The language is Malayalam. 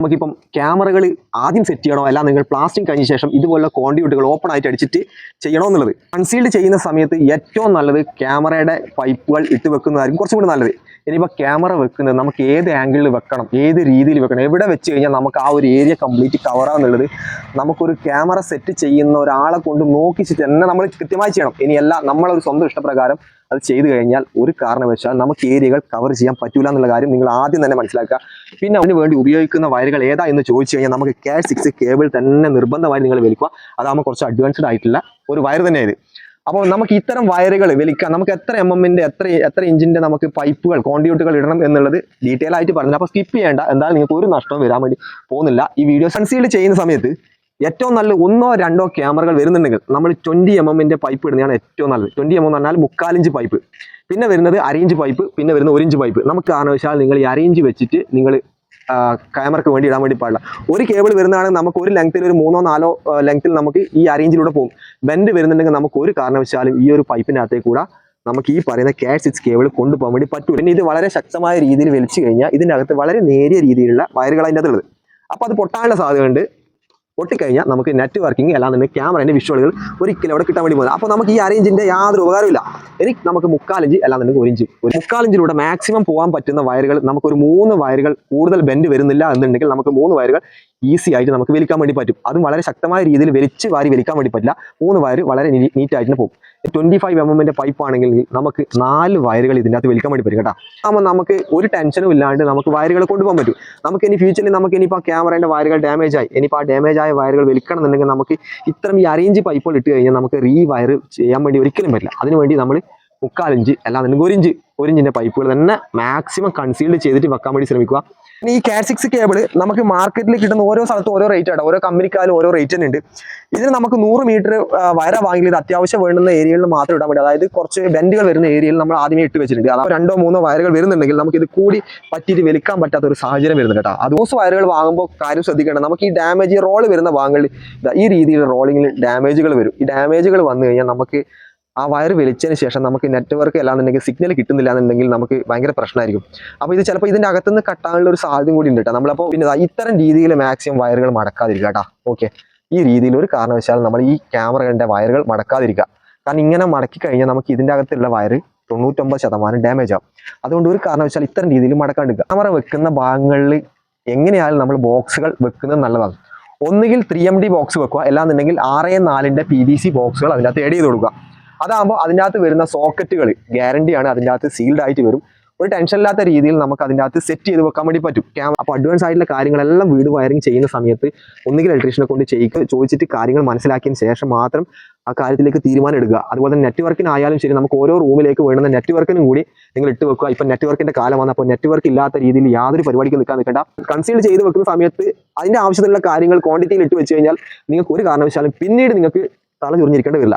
നമുക്കിപ്പം ക്യാമറകൾ ആദ്യം സെറ്റ് ചെയ്യണോ? അല്ല നിങ്ങൾ പ്ലാസ്റ്റിക് കഴിഞ്ഞ ശേഷം ഇതുപോലുള്ള കോണ്ടിബ്യൂട്ടുകൾ ഓപ്പൺ ആയിട്ട് അടിച്ചിട്ട് ചെയ്യണോ എന്നുള്ളത് കൺസീൽഡ് ചെയ്യുന്ന സമയത്ത് ഏറ്റവും നല്ലത് ക്യാമറയുടെ പൈപ്പുകൾ ഇട്ട് വെക്കുന്നതായിരിക്കും കുറച്ചും കൂടി നല്ലത്. ഇനിയിപ്പോൾ ക്യാമറ വെക്കുന്നത് നമുക്ക് ഏത് ആംഗിളിൽ വെക്കണം? ഏത് രീതിയിൽ വെക്കണം? എവിടെ വെച്ച് കഴിഞ്ഞാൽ നമുക്ക് ആ ഒരു ഏരിയ കംപ്ലീറ്റ് കവറാന്നുള്ളത് നമുക്കൊരു ക്യാമറ സെറ്റ് ചെയ്യുന്ന ഒരാളെ കൊണ്ട് നോക്കിച്ച് തന്നെ നമ്മൾ കൃത്യമായി ചെയ്യണം. ഇനി ഇനിയല്ല നമ്മളൊരു സ്വന്തം ഇഷ്ടപ്രകാരം അത് ചെയ്തു കഴിഞ്ഞാൽ ഒരു കാരണവശാൽ നമുക്ക് ഏരിയകൾ കവർ ചെയ്യാൻ പറ്റൂല എന്നുള്ള കാര്യം നിങ്ങൾ ആദ്യം തന്നെ മനസ്സിലാക്കുക. പിന്നെ അതിന് വേണ്ടി ഉപയോഗിക്കുന്ന വയറുകൾ ഏതാ എന്ന് ചോദിച്ചു കഴിഞ്ഞാൽ നമുക്ക് കെ സിക്സ് കേബിൾ തന്നെ നിർബന്ധമായി നിങ്ങൾ വലിക്കുക. അതാകുമ്പോൾ കുറച്ച് അഡ്വാൻസ്ഡ് ആയിട്ടുള്ള ഒരു വയർ തന്നെ ഇത്. അപ്പോൾ നമുക്ക് ഇത്തരം വയറുകൾ വലിക്കാം നമുക്ക് എത്ര എം എമ്മിന്റെ എത്ര എത്ര ഇഞ്ചിന്റെ നമുക്ക് പൈപ്പുകൾ കോണ്ടിയൂട്ടുകൾ ഇടണം എന്നുള്ളത് ഡീറ്റെയിൽ ആയിട്ട് പറഞ്ഞു അപ്പോൾ സ്കിപ്പ് ചെയ്യേണ്ട. എന്തായാലും നിങ്ങൾക്ക് ഒരു നഷ്ടവും വരാൻ വേണ്ടി പോകുന്നില്ല. ഈ വീഡിയോ കൺസീൽഡ് ചെയ്യുന്ന സമയത്ത് ഏറ്റവും നല്ല ഒന്നോ രണ്ടോ ക്യാമറകൾ വരുന്നുണ്ടെങ്കിൽ നമ്മൾ ട്വന്റി എം എമ്മിന്റെ പൈപ്പ് ഇടുന്നതാണ് ഏറ്റവും നല്ലത്. ട്വന്റി എം എന്ന് പറഞ്ഞാൽ മുക്കാലിഞ്ച് പൈപ്പ് പിന്നെ വരുന്നത് അരയിഞ്ച് പൈപ്പ് പിന്നെ വരുന്ന ഒരു ഇഞ്ച് പൈപ്പ് നമുക്ക് കാരണവശാൽ നിങ്ങൾ ഈ അരയിഞ്ച് വെച്ചിട്ട് നിങ്ങൾ ക്യാമറക്ക് വേണ്ടി ഇടാൻ വേണ്ടി പാടില്ല. ഒരു കേബിൾ വരുന്നതാണെങ്കിൽ നമുക്ക് ഒരു ലെങ്ത്തിൽ ഒരു മൂന്നോ നാലോ ലെങ്ത്തിൽ നമുക്ക് ഈ അറേഞ്ചിലൂടെ പോകും. ബെൻഡ് വരുന്നുണ്ടെങ്കിൽ നമുക്ക് ഒരു കാരണവശാലും ഈ ഒരു പൈപ്പിന്റെ കൂടെ നമുക്ക് ഈ പറയുന്ന ക്യാഷ് സിക്സ് കേബിൾ കൊണ്ടുപോകാൻ വേണ്ടി പറ്റൂ. പിന്നെ ഇത് വളരെ ശക്തമായ രീതിയിൽ വലിച്ചു കഴിഞ്ഞാൽ ഇതിന്റെ അകത്ത് വളരെ നേരിയ രീതിയിലുള്ള വയറുകൾ അതിന്റെ അകത്തുള്ളത് അപ്പോൾ അത് പൊട്ടാനുള്ള സാധ്യതയുണ്ട്. പൊട്ടിക്കഴിഞ്ഞാൽ നമുക്ക് നെറ്റ്വർക്കിംഗ് അല്ലാന്നുണ്ടെങ്കിൽ ക്യാമറേന്റെ വിഷ്വലുകൾ ഒരിക്കലും അവിടെ കിട്ടാൻ വേണ്ടി പോകുന്നത് അപ്പോൾ നമുക്ക് ഈ അരേഞ്ചിന്റെ യാതൊരു ഉപകാരമില്ല ഇനി നമുക്ക് മുക്കാലിഞ്ച് അല്ലാന്നുണ്ടെങ്കിൽ ഒരു ഇഞ്ച്. ഒരു മുക്കാലിഞ്ചിലൂടെ മാക്സിമം പോകാൻ പറ്റുന്ന വയറുകൾ നമുക്കൊരു മൂന്ന് വയറുകൾ കൂടുതൽ ബെൻഡ് വരുന്നില്ല എന്നുണ്ടെങ്കിൽ നമുക്ക് മൂന്ന് വയറുകൾ ഈസി ആയിട്ട് നമുക്ക് വലിക്കാൻ വേണ്ടി പറ്റും. അതും വളരെ ശക്തമായ രീതിയിൽ വലിച്ച് വാരി വലിക്കാൻ വേണ്ടി പറ്റില്ല. മൂന്ന് വയർ വളരെ നീറ്റായിട്ട് പോകും. ട്വന്റി ഫൈവ് എം എമ്മിന്റെ പൈപ്പ് ആണെങ്കിൽ നമുക്ക് നാല് വയറുകൾ ഇതിന്റെ അകത്ത് വലിക്കാൻ വേണ്ടി പറ്റും കേട്ടോ. അപ്പോൾ നമുക്ക് ഒരു ടെൻഷനും ഇല്ലാണ്ട് നമുക്ക് വയറുകൾ കൊണ്ടുപോകാൻ പറ്റും. നമുക്ക് ഇനി ഫ്യൂച്ചറിൽ നമുക്ക് ഇനിയിപ്പോൾ ക്യാമറയുടെ വയറുകൾ ഡാമേജ് ആയി. ഇനിയിപ്പോൾ ആ ഡാമേജ് ആയ വയറുകൾ വലിക്കണം എന്നുണ്ടെങ്കിൽ നമുക്ക് ഇത്തരം ഈ അറേഞ്ച് പൈപ്പുകൾ ഇട്ട് കഴിഞ്ഞാൽ നമുക്ക് റീ വയർ ചെയ്യാൻ വേണ്ടി ഒരിക്കലും പറ്റില്ല. അതിനുവേണ്ടി നമ്മൾ മുക്കാലിഞ്ച് അല്ലാന്നുണ്ടെങ്കിൽ ഒരു ഇഞ്ച് പൈപ്പുകൾ തന്നെ മാക്സിമം കൺസീൽഡ് ചെയ്തിട്ട് വെക്കാൻ വേണ്ടി ശ്രമിക്കുക. ഈ കാറ്റ് സിക്സ് കേബിൾ നമുക്ക് മാർക്കറ്റിൽ കിട്ടുന്ന ഓരോ സ്ഥലത്തും ഓരോ റേറ്റ് ആണ് ഓരോ കമ്പനിക്കാലും ഓരോ റേറ്റ് തന്നെ ഉണ്ട്. ഇതിന് നമുക്ക് നൂറ് മീറ്റർ വയറ വാങ്ങിയത് ഇത് അത്യാവശ്യം വേണ്ടുന്ന ഏരിയയിൽ മാത്രം ഇടാൻ വേണ്ടി അതായത് കുറച്ച് ബെൻഡുകൾ വരുന്ന ഏരിയയിൽ നമ്മൾ ആദ്യമേ ഇട്ട് വെച്ചിട്ടുണ്ട്. അതായത് രണ്ടോ മൂന്നോ വയറുകൾ വരുന്നുണ്ടെങ്കിൽ നമുക്ക് ഇത് കൂടി പറ്റിയിട്ട് വലിക്കാൻ പറ്റാത്ത ഒരു സാഹചര്യം വരുന്നുണ്ട് കേട്ടോ. അത് ദിവസം വയറുകൾ വാങ്ങുമ്പോൾ കാര്യം ശ്രദ്ധിക്കേണ്ടത് നമുക്ക് ഈ ഡാമേജ് റോൾ വരുന്ന ഭാഗങ്ങളിൽ ഈ രീതിയിൽ റോളിങ്ങിൽ ഡാമേജുകൾ വരും. ഈ ഡാമേജുകൾ വന്നു കഴിഞ്ഞാൽ നമുക്ക് ആ വയർ വലിച്ചതിന് ശേഷം നമുക്ക് നെറ്റ്വർക്ക് അല്ലാന്നുണ്ടെങ്കിൽ സിഗ്നൽ കിട്ടുന്നില്ല എന്നുണ്ടെങ്കിൽ നമുക്ക് ഭയങ്കര പ്രശ്നമായിരിക്കും. അപ്പോൾ ഇത് ചിലപ്പോൾ ഇതിന്റെ അകത്തുനിന്ന് കട്ടാനുള്ള ഒരു സാധ്യത കൂടി ഉണ്ട് കേട്ടോ. നമ്മളപ്പോൾ പിന്നെ ഇത്തരം രീതിയിൽ മാക്സിമം വയറുകൾ മടക്കാതിരിക്കുക കേട്ടോ. ഓക്കെ ഈ രീതിയിൽ ഒരു കാരണവശാലും നമ്മൾ ഈ ക്യാമറകളുടെ വയറുകൾ മടക്കാതിരിക്കുക. കാരണം ഇങ്ങനെ മടക്കി കഴിഞ്ഞാൽ നമുക്ക് ഇതിന്റെ അകത്തുള്ള വയർ തൊണ്ണൂറ്റൊമ്പത് ശതമാനം ഡാമേജ് ആവും. അതുകൊണ്ട് ഒരു കാരണവശാൽ ഇത്തരം രീതിയിൽ മടക്കാണ്ടിരിക്കുക ക്യാമറ വെക്കുന്ന ഭാഗങ്ങളിൽ എങ്ങനെയായാലും നമ്മൾ ബോക്സുകൾ വെക്കുന്നത് നല്ലതാണ്. ഒന്നുകിൽ ത്രീ എം ഡി ബോക്സ് വെക്കുക. അല്ലാന്നുണ്ടെങ്കിൽ ആറ് നാലിന്റെ പി വി സി ബോക്സുകൾ അതിനകത്ത് ഏഡ് ചെയ്ത് കൊടുക്കുക. അതാകുമ്പോൾ അതിന്റെ അകത്ത് വരുന്ന സോക്കറ്റുകൾ ഗ്യാരണ്ടിയാണ് അതിന്റെ അകത്ത് സീൽഡ് ആയിട്ട് വരും. ഒരു ടെൻഷൻ ഇല്ലാത്ത രീതിയിൽ നമുക്ക് അതിന്റെ അകത്ത് സെറ്റ് ചെയ്ത് വെക്കാൻ വേണ്ടി പറ്റും. ക്യാമറ അപ്പോൾ അഡ്വാൻസ് ആയിട്ടുള്ള കാര്യങ്ങളെല്ലാം വീട് വയറിംഗ് ചെയ്യുന്ന സമയത്ത് ഒന്നുകിൽ ഇലക്ട്രീഷനെ കൊണ്ട് ചെയ്യിക്കുക ചോദിച്ചിട്ട് കാര്യങ്ങൾ മനസ്സിലാക്കിയതിന് ശേഷം മാത്രം ആ കാര്യത്തിലേക്ക് തീരുമാനം എടുക്കുക. അതുപോലെ തന്നെ നെറ്റ്വർക്കിനായാലും ശരി നമുക്ക് ഓരോ റൂമിലേക്ക് വേണ്ട നെറ്റ്വർക്കിനും കൂടി നിങ്ങൾ ഇട്ട് വെക്കുക. ഇപ്പം നെറ്റ്വർക്കിന്റെ കാലമാണ്. അപ്പോൾ നെറ്റ്വർക്ക് ഇല്ലാത്ത രീതിയിൽ യാതൊരു പരിപാടിക്കും നിൽക്കാൻ നിൽക്കേണ്ട. കൺസീൽ ചെയ്ത് വെക്കുന്ന സമയത്ത് അതിന്റെ ആവശ്യത്തിലുള്ള കാര്യങ്ങൾ ക്വാണ്ടിറ്റിയിൽ ഇട്ട് വെച്ച് കഴിഞ്ഞാൽ നിങ്ങൾക്ക് ഒരു കാരണവശാലും പിന്നീട് നിങ്ങൾക്ക് തല ചൊറിഞ്ഞിരിക്കേണ്ടി വരില്ല.